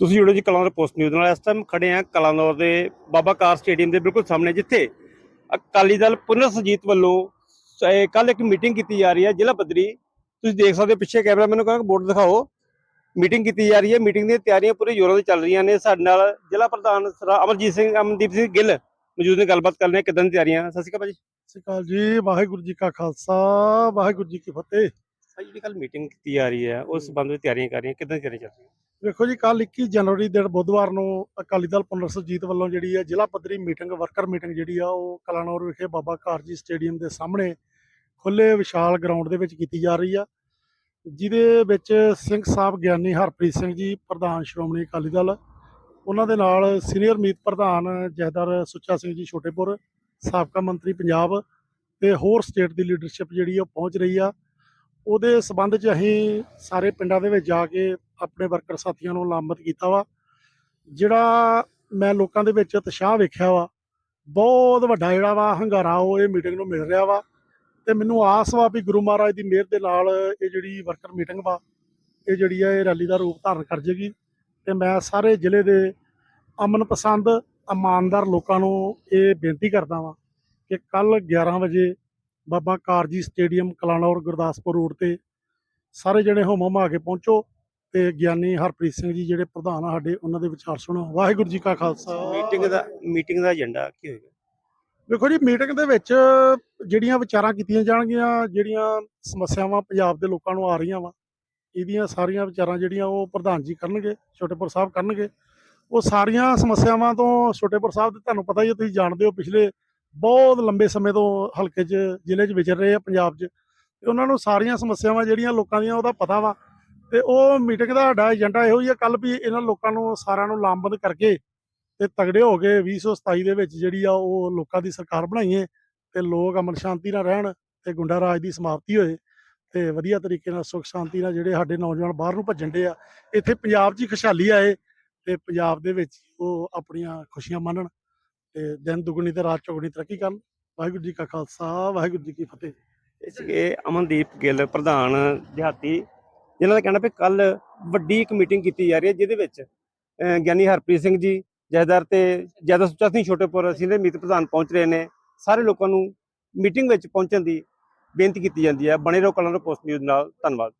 ਤੁਸੀਂ ਜੁੜੋ ਜੀ ਕਲਾਨੌਰ ਪੋਸਟ ਨਿਊਜ਼ ਨਾਲ। ਇਸ ਟਾਈਮ ਖੜੇ ਆ ਕਲਾਨੌਰ ਦੇ ਬਾਬਾ ਕਾਰ ਸਟੇਡੀਅਮ ਦੇ ਬਿਲਕੁਲ ਸਾਹਮਣੇ ਜਿੱਥੇ ਅਕਾਲੀ ਦਲ ਪੁਨਰ ਸੁਜੀਤ ਵੱਲੋਂ ਕੱਲ ਇੱਕ ਮੀਟਿੰਗ ਕੀਤੀ ਜਾ ਰਹੀ ਹੈ ਜ਼ਿਲ੍ਹਾ ਪੱਧਰੀ। ਤੁਸੀਂ ਦੇਖ ਸਕਦੇ ਹੋ ਪਿੱਛੇ ਕੈਮਰਾ ਮੈਨੂੰ ਕਹਿੰਦਾ ਬੋਰਡ ਦਿਖਾਓ। ਮੀਟਿੰਗ ਕੀਤੀ ਜਾ ਰਹੀ ਹੈ ਮੀਟਿੰਗ ਦੀਆਂ ਤਿਆਰੀਆਂ ਪੂਰੇ ਜ਼ੋਰਾਂ ਤੇ ਚੱਲ ਰਹੀਆਂ ਨੇ। ਸਾਡੇ ਨਾਲ ਜ਼ਿਲ੍ਹਾ ਪ੍ਰਧਾਨ ਅਮਰਜੀਤ ਸਿੰਘ ਅਮਨਦੀਪ ਸਿੰਘ ਗਿੱਲ ਮੌਜੂਦ ਨੇ ਗੱਲਬਾਤ ਕਰ ਰਹੇ ਕਿਦਾਂ ਤਿਆਰੀਆਂ? ਸਤਿ ਸ਼੍ਰੀ ਅਕਾਲ ਭਾਜੀ। ਸਤਿ ਸ਼੍ਰੀ ਅਕਾਲ ਜੀ ਵਾਹਿਗੁਰੂ ਜੀ ਕਾ ਖਾਲਸਾ ਵਾਹਿਗੁਰੂ ਜੀ ਕੀ ਫਤਿਹ। ਜਿਹੜੀ ਕੱਲ ਮੀਟਿੰਗ ਕੀਤੀ ਜਾ ਰਹੀ ਹੈ ਉਸ ਸੰਬੰਧ ਵਿੱਚ ਤਿਆਰੀਆਂ ਕਰ ਰਹੀਆਂ ਕਿਦਾਂ ਤਿਆਰੀਆਂ ਚੱਲ ਰਹੀਆਂ? ਵੇਖੋ ਜੀ ਕੱਲ 21 ਜਨਵਰੀ ਦਿਨ ਬੁੱਧਵਾਰ ਨੂੰ ਅਕਾਲੀ ਦਲ ਪੁਨਰਸੁਰਜੀਤ ਵੱਲੋਂ ਜਿਹੜੀ ਹੈ ਜ਼ਿਲ੍ਹਾ ਪੱਧਰੀ ਮੀਟਿੰਗ, ਵਰਕਰ ਮੀਟਿੰਗ ਜਿਹੜੀ ਆ, ਉਹ ਕਲਾਨੌਰ ਵਿਖੇ ਬਾਬਾ ਕਾਰਜੀ ਸਟੇਡੀਅਮ ਦੇ ਸਾਹਮਣੇ ਖੁੱਲੇ ਵਿਸ਼ਾਲ ਗਰਾਊਂਡ ਦੇ ਵਿੱਚ ਕੀਤੀ ਜਾ ਰਹੀ ਆ। ਜਿਹਦੇ ਵਿੱਚ ਸਿੰਘ ਸਾਹਿਬ ਗਿਆਨੀ ਹਰਪ੍ਰੀਤ ਸਿੰਘ ਜੀ, ਪ੍ਰਧਾਨ ਸ਼੍ਰੋਮਣੀ ਅਕਾਲੀ ਦਲ, ਉਹਨਾਂ ਦੇ ਨਾਲ ਸੀਨੀਅਰ ਮੀਤ ਪ੍ਰਧਾਨ ਜੈਦਰ ਸੁੱਚਾ ਸਿੰਘ ਜੀ ਛੋਟੇਪੁਰ, ਸਾਬਕਾ ਮੰਤਰੀ ਪੰਜਾਬ ਤੇ ਹੋਰ ਸਟੇਟ ਦੀ ਲੀਡਰਸ਼ਿਪ ਜਿਹੜੀ ਆ ਉਹ ਪਹੁੰਚ ਰਹੀ ਆ। ਉਹਦੇ ਸਬੰਧ 'ਚ ਅਸੀਂ ਸਾਰੇ ਪਿੰਡਾਂ ਦੇ ਵਿੱਚ ਜਾ ਕੇ ਆਪਣੇ ਵਰਕਰ ਸਾਥੀਆਂ ਨੂੰ ਲਾਮਤ ਕੀਤਾ ਵਾ। ਜਿਹੜਾ ਮੈਂ ਲੋਕਾਂ ਦੇ ਵਿੱਚ ਉਤਸ਼ਾਹ ਵੇਖਿਆ ਵਾ, ਬਹੁਤ ਵੱਡਾ ਜਿਹੜਾ ਵਾ ਹੰਗਾਰਾ ਉਹ ਇਹ ਮੀਟਿੰਗ ਨੂੰ ਮਿਲ ਰਿਹਾ ਵਾ। ਤੇ ਮੈਨੂੰ ਆਸ ਵਾ ਵੀ ਗੁਰੂ ਮਹਾਰਾਜ ਦੀ ਮਿਹਰ ਦੇ ਨਾਲ ਇਹ ਜਿਹੜੀ ਵਰਕਰ ਮੀਟਿੰਗ ਵਾ, ਇਹ ਜਿਹੜੀ ਆ ਇਹ ਰੈਲੀ ਦਾ ਰੂਪ ਧਾਰਨ ਕਰ ਜੇਗੀ। ਤੇ ਮੈਂ ਸਾਰੇ ਜ਼ਿਲ੍ਹੇ ਦੇ ਅਮਨ ਪਸੰਦ, ਇਮਾਨਦਾਰ ਲੋਕਾਂ ਨੂੰ ਇਹ ਬੇਨਤੀ ਕਰਦਾ ਵਾਂ ਕਿ ਕੱਲ 11 ਵਜੇ ਬਾਬਾ ਕਾਰਜੀ ਸਟੇਡੀਅਮ ਕਲਾਨੌਰ ਗੁਰਦਾਸਪੁਰ ਰੋਡ ਤੇ। ਸਾਰੇ ਜਣੇ ਹੋਮ ਹਮਾ ਕੇ ਪਹੁੰਚੋ ਤੇ ਗਿਆਨੀ ਹਰਪ੍ਰੀਤ ਸਿੰਘ ਜੀ ਜਿਹੜੇ ਪ੍ਰਧਾਨ ਆ ਸਾਡੇ ਉਹਨਾਂ ਦੇ ਵਿਚਾਰ ਸੁਣੋ। ਵਾਹਿਗੁਰੂ ਜੀ ਕਾ ਖਾਲਸਾ। ਮੀਟਿੰਗ ਦਾ ਮੀਟਿੰਗ ਦਾ ਏਜੰਡਾ ਕੀ ਹੋਏਗਾ? ਵੇਖੋ ਜੀ ਮੀਟਿੰਗ ਦੇ ਵਿੱਚ ਜਿਹੜੀਆਂ ਵਿਚਾਰਾਂ ਕੀਤੀਆਂ ਜਾਣਗੀਆਂ ਜਿਹੜੀਆਂ ਸਮੱਸਿਆਵਾਂ ਪੰਜਾਬ ਦੇ ਲੋਕਾਂ ਨੂੰ ਆ ਰਹੀਆਂ ਵਾ ਇਹਦੀਆਂ ਸਾਰੀਆਂ ਵਿਚਾਰਾਂ ਜਿਹੜੀਆਂ ਉਹ ਪ੍ਰਧਾਨ ਜੀ ਕਰਨਗੇ ਛੋਟੇਪੁਰ ਸਾਹਿਬ ਕਰਨਗੇ। ਉਹ ਸਾਰੀਆਂ ਸਮੱਸਿਆਵਾਂ ਤੋਂ ਛੋਟੇਪੁਰ ਸਾਹਿਬ ਦੇ ਤੁਹਾਨੂੰ ਪਤਾ ਹੀ ਹੈ ਤੁਸੀਂ ਜਾਣਦੇ ਹੋ ਪਿਛਲੇ ਬਹੁਤ ਲੰਬੇ ਸਮੇਂ ਤੋਂ ਹਲਕੇ 'ਚ, ਜ਼ਿਲ੍ਹੇ 'ਚ ਵਿਚਰ ਰਹੇ ਆ, ਪੰਜਾਬ 'ਚ। ਤੇ ਉਹਨਾਂ ਨੂੰ ਸਾਰੀਆਂ ਸਮੱਸਿਆਵਾਂ ਜਿਹੜੀਆਂ ਲੋਕਾਂ ਦੀਆਂ ਉਹਦਾ ਪਤਾ ਵਾ। ਤੇ ਉਹ ਮੀਟਿੰਗ ਦਾ ਸਾਡਾ ਏਜੰਡਾ ਇਹੋ ਹੀ ਆ ਕੱਲ ਵੀ ਇਹਨਾਂ ਲੋਕਾਂ ਨੂੰ, ਸਾਰਿਆਂ ਨੂੰ ਲਾਮਬੰਦ ਕਰਕੇ ਤੇ ਤਗੜੇ ਹੋ ਕੇ 2027 ਦੇ ਵਿੱਚ ਜਿਹੜੀ ਆ ਉਹ ਲੋਕਾਂ ਦੀ ਸਰਕਾਰ ਬਣਾਈਏ ਤੇ ਲੋਕ ਅਮਨ ਸ਼ਾਂਤੀ ਨਾਲ ਰਹਿਣ ਤੇ ਗੁੰਡਾ ਰਾਜ ਦੀ ਸਮਾਪਤੀ ਹੋਏ ਤੇ ਵਧੀਆ ਤਰੀਕੇ ਨਾਲ ਸੁਖ ਸ਼ਾਂਤੀ ਨਾਲ ਜਿਹੜੇ ਸਾਡੇ ਨੌਜਵਾਨ ਬਾਹਰ ਨੂੰ ਭੱਜਣ ਦੇ ਆ, ਇੱਥੇ ਪੰਜਾਬ 'ਚ ਹੀ ਖੁਸ਼ਹਾਲੀ ਆਏ ਤੇ ਪੰਜਾਬ ਦੇ ਵਿੱਚ ਉਹ ਆਪਣੀਆਂ ਖੁਸ਼ੀਆਂ ਮਾਣਨ ਤੇ ਦਿਨ ਦੁਗਣੀ ਤੇ ਰਾਤ ਚੌਗਣੀ ਤਰੱਕੀ ਕਰਨ। ਵਾਹਿਗੁਰੂ ਜੀ ਕਾ ਖਾਲਸਾ, ਵਾਹਿਗੁਰੂ ਜੀ ਕੀ ਫਤਿਹ। ਇਹ ਸੀਗੇ ਅਮਨਦੀਪ ਗਿੱਲ, ਪ੍ਰਧਾਨ ਦਿਹਾਤੀ, ਜਿਨ੍ਹਾਂ ਦਾ ਕਹਿਣਾ ਵੀ ਕੱਲ ਵੱਡੀ ਇੱਕ ਮੀਟਿੰਗ ਕੀਤੀ ਜਾ ਰਹੀ ਹੈ, ਜਿਹਦੇ ਵਿੱਚ ਗਿਆਨੀ ਹਰਪ੍ਰੀਤ ਸਿੰਘ ਜੀ, ਜਥੇਦਾਰ ਤੇ ਜੈਦਾ ਸੁੱਚਾ ਸਿੰਘ ਛੋਟੇਪੁਰ ਸੀਨੀਅਰ ਮੀਤ ਪ੍ਰਧਾਨ ਪਹੁੰਚ ਰਹੇ ਨੇ। ਸਾਰੇ ਲੋਕਾਂ ਨੂੰ ਮੀਟਿੰਗ ਵਿੱਚ ਪਹੁੰਚਣ ਦੀ ਬੇਨਤੀ ਕੀਤੀ ਜਾਂਦੀ ਹੈ। ਬਣੇ ਰਹੋ ਕਲਰ ਪੋਸਟ ਨਿਊਜ਼ ਨਾਲ। ਧੰਨਵਾਦ।